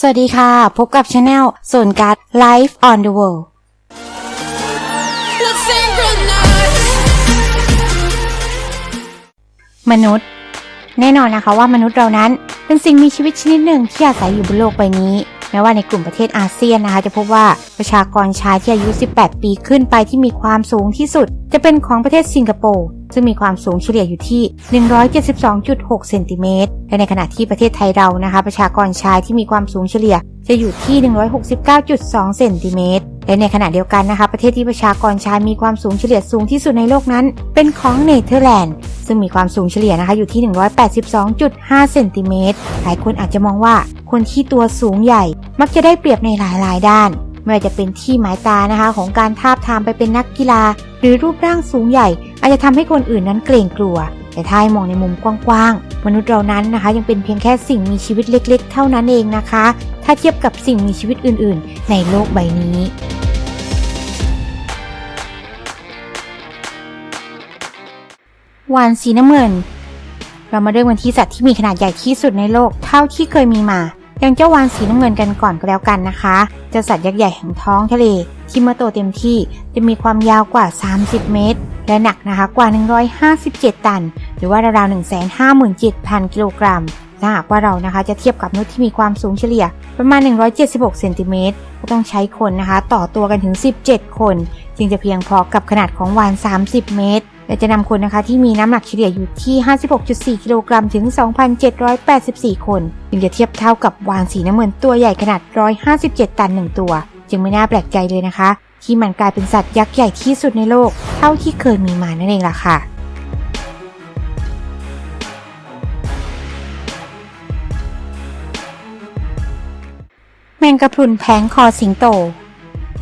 สวัสดีค่ะ พบกับช anel ส่วนการ Life on the World มนุษย์ แน่นอนนะคะว่ามนุษย์เรานั้น เป็นสิ่งมีชีวิตชนิดหนึ่งที่อาศัยอยู่บนโลกใบนี้แม้ว่าในกลุ่มประเทศอาเซียนนะคะ จะพบว่าประชากรชายที่อายุ 18 ปีขึ้นไปที่มีความสูงที่สุด จะเป็นของประเทศสิงคโปร์ ซึ่งมีความสูงเฉลี่ยอยู่ที่ 172.6 เซนติเมตร และในขณะที่ประเทศไทยเรานะคะ ประชากรชายที่มีความสูงเฉลี่ยจะอยู่ที่ 169.2 เซนติเมตร และในขณะเดียวกันนะคะ ประเทศที่ประชากรชายมีความสูงเฉลี่ยสูงที่สุดในโลกนั้น เป็นของเนเธอร์แลนด์ ซึ่งมีความสูงเฉลี่ยนะคะอยู่ที่ 182.5 เซนติเมตร หลายคนอาจจะมองว่าคนที่ตัวสูงใหญ่มักจะได้เปรียบในหลายๆ ด้าน ไม่ว่าจะเป็นที่หมายตานะคะของการทาบทามไปเป็นนักกีฬา หรือรูปร่างสูงใหญ่ อาจจะทำให้คนอื่นนั้นเกรงกลัว แต่ถ้ามองในมุมกว้างๆ มนุษย์เรานั้นนะคะ ยังเป็นเพียงแค่สิ่งมีชีวิตเล็กๆ เท่านั้นเองนะคะ ถ้าเทียบกับสิ่งมีชีวิตอื่นๆ ในโลกใบนี้วานสีน้ำเงิน เรามาเริ่มกันที่สัตว์ที่มีขนาดใหญ่ที่สุดในโลกเท่าที่เคยมีมา ย่างเจ้าวานสีน้ำเงินกันก่อนก็แล้วกันนะคะจ้าสัตว์ยักษ์ใหญ่แห่งท้องทะเลที่เมื่อโตเต็มที่จะมีความยาวกว่า 30 เมตร และหนักนะคะกว่า 157 ตัน หรือว่าราวๆ157,000 กิโลกรัมถ้าหากว่าเรานะคะจะเทียบกับมนุษย์ที่มีความสูงเฉลี่ยประมาณ 176 เซนติเมตรก็ต้องใช้คนนะคะ ต่อตัวกันถึง 17 คน จึงจะเพียงพอกับขนาดของวาน 30 เมตร และจะนำคนนะคะที่มีน้ำหนักเฉลี่ยอยู่ที่ 56.4 กิโลกรัมถึง 2,784 คนจึงจะเทียบเท่ากับวานสีน้ำเงินตัวใหญ่ขนาด 157 ตัน 1 ตัว จึงไม่น่าแปลกใจเลยนะคะ ที่มันกลายเป็นสัตว์ยักษ์ใหญ่ที่สุดในโลก เท่าที่เคยมีมานั่นเองล่ะค่ะแมงกะพรุนแผงคอสิงโต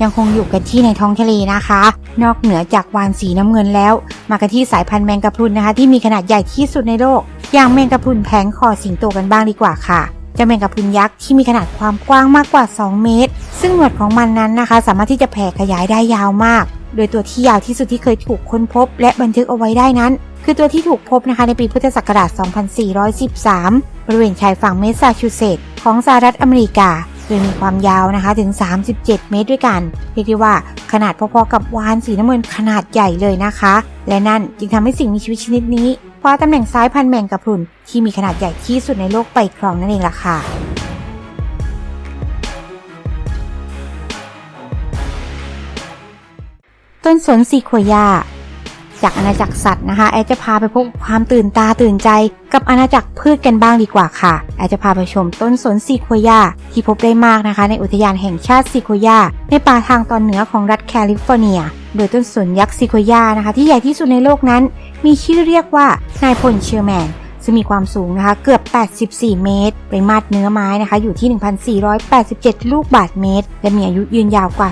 ยังคงอยู่กันที่ในท้องทะเลนะคะ นอกเหนือจากวานสีน้ำเงินแล้ว มากันที่สายพันธุ์แมงกะพรุนนะคะ ที่มีขนาดใหญ่ที่สุดในโลก อย่างแมงกะพรุนแผงคอสิงโตกันบ้างดีกว่าค่ะเจ้าแมงกะพรุนยักษ์ที่มีขนาดความกว้างมากกว่า 2 เมตร ซึ่งหนวดของมันนั้นนะคะ สามารถที่จะแผ่ขยายได้ยาวมาก โดยตัวที่ยาวที่สุดที่เคยถูกค้นพบ และบันทึกเอาไว้ได้นั้น คือตัวที่ถูกพบนะคะในปีพุทธศักราช 2413 บริเวณชายฝั่งเมสซาชูเซตส์ของสหรัฐอเมริกา โดยมีความยาวนะคะถึง 37 เมตรด้วยกันเรียกได้ว่าขนาดพอๆกับวานสีน้ำเงินขนาดใหญ่เลยนะคะ และนั่นจึงทำให้สิ่งมีชีวิตชนิดนี้คว้าตำแหน่งซ้ายพันแมงกะพรุนที่มีขนาดใหญ่ที่สุดในโลกไปครองนั่นเองล่ะค่ะต้นสนซีโคยา จากอาณาจักรสัตว์นะคะแอดจะพาไปพบความตื่นตาตื่นใจ กับอาณาจักรพืชกันบ้างดีกว่าค่ะแอดจะพาไปชมต้นสนซีโคยาที่พบได้มากนะคะ ในอุทยานแห่งชาติซีโคยาในป่าทางตอนเหนือของรัฐแคลิฟอร์เนีย โดยต้นสนยักษ์ซีโคยานะคะ ที่ใหญ่ที่สุดในโลกนั้น มีชื่อเรียกว่านายพลเชอร์แมน ซึ่งมีความสูงนะคะเกือบ 84 เมตร ปริมาตรเนื้อไม้นะคะอยู่ที่ 1,487 ลูกบาทเมตร และมีอายุยืนยาวกว่า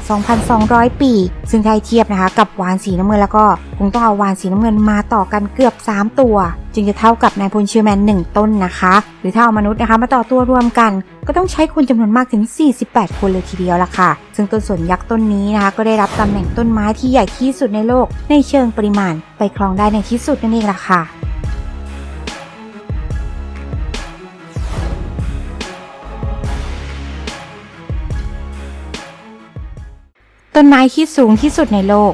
2,200 ปี ซึ่งถ้าเทียบนะคะกับวานสีน้ำเงินแล้วก็คงต้องเอาวานสีน้ำเงินมาต่อกันเกือบ 3 ตัว จึงจะเท่ากับนายพลเชอร์แมน 1 ต้นนะคะ หรือถ้าเอามนุษย์นะคะมาต่อตัวรวมกัน ก็ต้องใช้คนจำนวนมากถึง 48 คนเลยทีเดียวละค่ะ ซึ่งต้นสนยักษ์ต้นนี้นะคะก็ได้รับตำแหน่งต้นไม้ที่ใหญ่ที่สุดในโลก ในเชิงปริมาณไปครองได้ในที่สุดนั่นเองล่ะค่ะ ต้นไม้ที่สูงที่สุดในโลก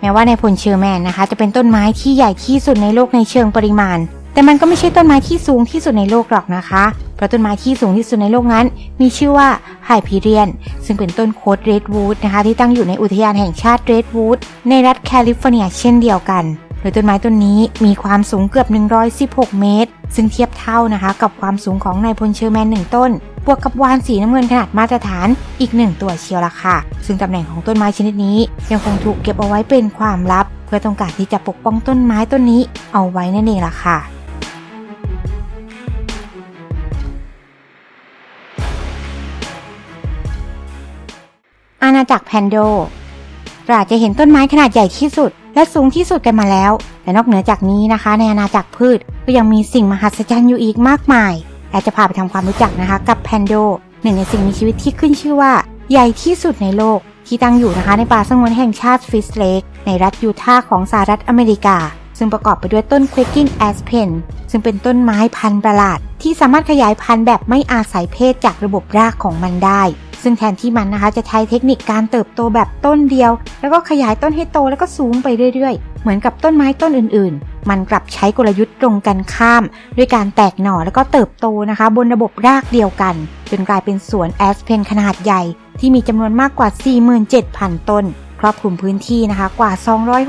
แม้ว่าในพลเชอร์แมนนะคะ จะเป็นต้นไม้ที่ใหญ่ที่สุดในโลกในเชิงปริมาณ แต่มันก็ไม่ใช่ต้นไม้ที่สูงที่สุดในโลกหรอกนะคะ เพราะต้นไม้ที่สูงที่สุดในโลกนั้น มีชื่อว่าไฮพีเรียน ซึ่งเป็นต้นโคดเรดวูดนะคะ ที่ตั้งอยู่ในอุทยานแห่งชาติเรดวูดในรัฐแคลิฟอร์เนียเช่นเดียวกันโดยต้นไม้ต้นนี้มีความสูงเกือบ 116 เมตร ซึ่งเทียบเท่านะคะ กับความสูงของนายพลเชอร์แมนหนึ่งต้น บวกกับวานสีน้ำเงินขนาดมาตรฐานอีกหนึ่งตัวเชียวละค่ะ ซึ่งตำแหน่งของต้นไม้ชนิดนี้ ยังคงถูกเก็บเอาไว้เป็นความลับ เพื่อต้องการที่จะปกป้องต้นไม้ต้นนี้เอาไว้นั่นเองล่ะค่ะอาณาจักรแพนโดเราอาจจะเห็นต้นไม้ขนาดใหญ่ที่สุด และสูงที่สุดกันมาแล้ว แต่นอกเหนือจากนี้นะคะ ในอาณาจักรพืชก็ยังมีสิ่งมหัศจรรย์อยู่อีกมากมาย แอดจะพาไปทำความรู้จักนะคะ กับแพนโดหนึ่งในสิ่งมีชีวิตที่ขึ้นชื่อว่า ใหญ่ที่สุดในโลก ที่ตั้งอยู่นะคะในป่าสงวนแห่งชาติฟิสเลกในรัฐยูทาห์ของสหรัฐอเมริกา ซึ่งประกอบไปด้วยต้น Quaking Aspen ซึ่งเป็นต้นไม้พันธุ์ประหลาด ที่สามารถขยายพันธุ์แบบไม่อาศัยเพศจากระบบรากของมันได้ ซึ่งแทนที่มันนะคะจะใช้เทคนิคการเติบโตแบบต้นเดียว แล้วก็ขยายต้นให้โตแล้วก็สูงไปเรื่อยๆ เหมือนกับต้นไม้ต้นอื่นๆ มันกลับใช้กลยุทธ์ตรงกันข้าม ด้วยการแตกหน่อแล้วก็เติบโตนะคะ บนระบบรากเดียวกัน จนกลายเป็นสวนแอสเพนขนาดใหญ่ ที่มีจำนวนมากกว่า 47,000 ต้น ครอบคลุมพื้นที่นะคะกว่า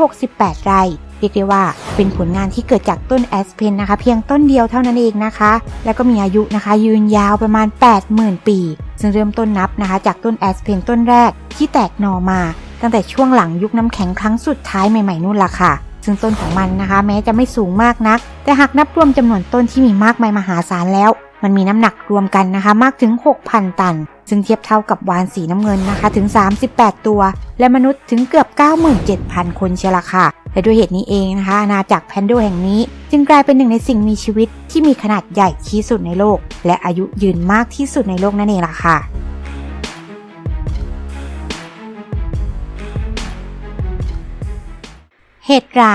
268 ไร่เรียกได้ว่าเป็นผลงานที่เกิดจากต้นแอสเพนนะคะ เพียงต้นเดียวเท่านั้นเองนะคะ แล้วก็มีอายุนะคะ ยืนยาวประมาณ 80,000 ปี ซึ่งเริ่มต้นนับนะคะ จากต้นแอสเพนต้นแรกที่แตกหน่อมา ตั้งแต่ช่วงหลังยุคน้ำแข็งครั้งสุดท้ายใหม่ๆนู่นล่ะค่ะ ซึ่งต้นของมันนะคะ แม้จะไม่สูงมากนัก แต่หากนับรวมจำนวนต้นที่มีมากมายมหาศาลแล้ว มันมีน้ำหนักรวมกันนะคะ มากถึง 6,000 ตัน ซึ่งเทียบเท่ากับวานสีน้ำเงินนะคะถึง 38 ตัว และมนุษย์ถึงเกือบ 97,000 คนเชียวละค่ะและด้วยเหตุนี้เองนะคะอาณาจักรแพนโดแห่งนี้ จึงกลายเป็นหนึ่งในสิ่งมีชีวิตที่มีขนาดใหญ่ที่สุดในโลก และอายุยืนมากที่สุดในโลกนั่นเองล่ะค่ะ เห็ดรา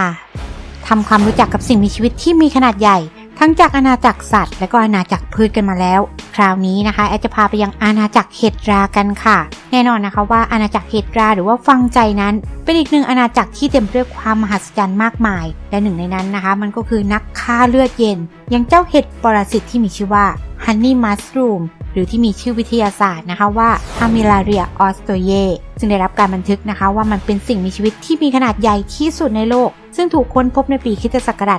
ทำความรู้จักกับสิ่งมีชีวิตที่มีขนาดใหญ่ ทั้งจากอาณาจักรสัตว์ และก็อาณาจักรพืชกันมาแล้ว คราวนี้นะคะแอดจะพาไปยังอาณาจักรเห็ดรากันค่ะ แน่นอนนะคะว่าอาณาจักรเห็ดราหรือว่าฟังใจนั้น เป็นอีกหนึ่งอาณาจักรที่เต็มไปด้วยความมหัศจรรย์มากมาย และหนึ่งในนั้นนะคะ มันก็คือนักฆ่าเลือดเย็นอย่างเจ้าเห็ดปรสิตที่มีชื่อว่า Honey Mushroom หรือที่มีชื่อวิทยาศาสตร์นะคะว่า Armillaria o s t o y e ซึ่งได้รับการบันทึกนะคะว่ามันเป็นสิ่งมีชีวิตที่มีขนาดใหญ่ที่สุดในโลก ซึ่งถูกค้นพบในปีคิศักราช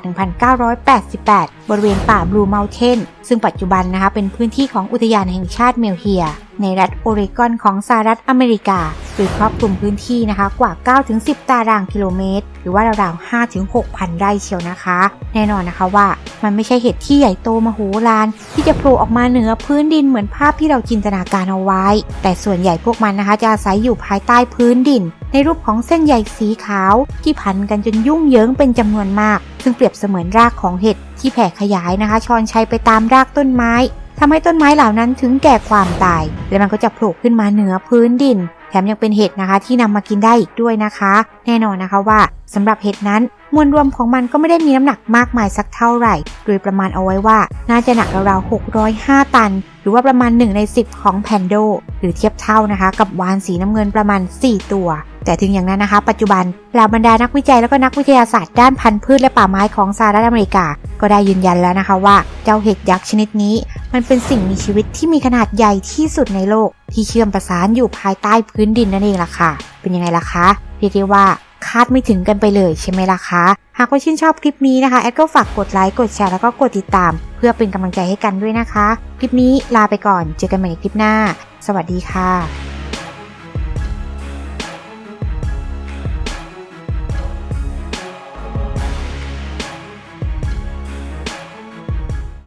1988 บริเวณป่าบลูเมลเทนซึ่งปัจจุบันนะคะเป็นพื้นที่ของอุทยานแห่งชาติเมลเฮีย ในรัฐโอเรกอนของสหรัฐอเมริกาโดยครอบคลุมพื้นที่นะคะกว่า 9-10 ตารางกิโลเมตร หรือว่าราวๆ5-6พันไร่เชียวนะคะ แน่นอนนะคะว่า มันไม่ใช่เห็ดที่ใหญ่โตมโหฬารที่จะโผล่ออกมาเหนือพื้นดินเหมือนภาพที่เราจินตนาการเอาไว้ แต่ส่วนใหญ่พวกมันนะคะจะอาศัยอยู่ภายใต้พื้นดิน ในรูปของเส้นใยสีขาวที่พันกันจนยุ่งเหยิงเป็นจำนวนมาก ซึ่งเปรียบเสมือนรากของเห็ดที่แผ่ขยายนะคะ ชอนชัยไปตามรากต้นไม้ทำให้ต้นไม้เหล่านั้นถึงแก่ความตาย และมันก็จะโผล่ขึ้นมาเหนือพื้นดิน แถมยังเป็นเห็ดนะคะที่นำมากินได้อีกด้วยนะคะ แน่นอนนะคะว่า สำหรับเห็ดนั้นมวลรวมของมันก็ไม่ได้มีน้ำหนักมากมายสักเท่าไหร่ โดยประมาณเอาไว้ว่า น่าจะหนักราวๆ 605 ตัน หรือว่าประมาณ 1 ใน 10 ของแพนโด หรือเทียบเท่านะคะ กับวานสีน้ำเงินประมาณ 4 ตัว แต่ถึงอย่างนั้นนะคะ ปัจจุบันเหล่าบรรดานักวิจัยและก็นักวิทยาศาสตร์ด้านพันธุ์พืชและป่าไม้ของสหรัฐอเมริกา ก็ได้ยืนยันแล้วนะคะว่า เจ้าเห็ดยักษ์ชนิดนี้ มันเป็นสิ่งมีชีวิตที่มีขนาดใหญ่ที่สุดในโลก ที่เชื่อมประสานอยู่ภายใต้พื้นดินนั่นเองล่ะค่ะ เป็นยังไงล่ะคะเรียกได้ว่า คาดไม่ถึงกันไปเลยใช่ไหมล่ะคะ หากว่าชื่นชอบคลิปนี้นะคะแอดก็ฝากกดไลค์กดแชร์แล้วก็กดติดตาม เพื่อเป็นกำลังใจให้กันด้วยนะคะ คลิปนี้ลาไปก่อนเจอกันใหม่ในคลิปหน้า สวัสดีค่ะ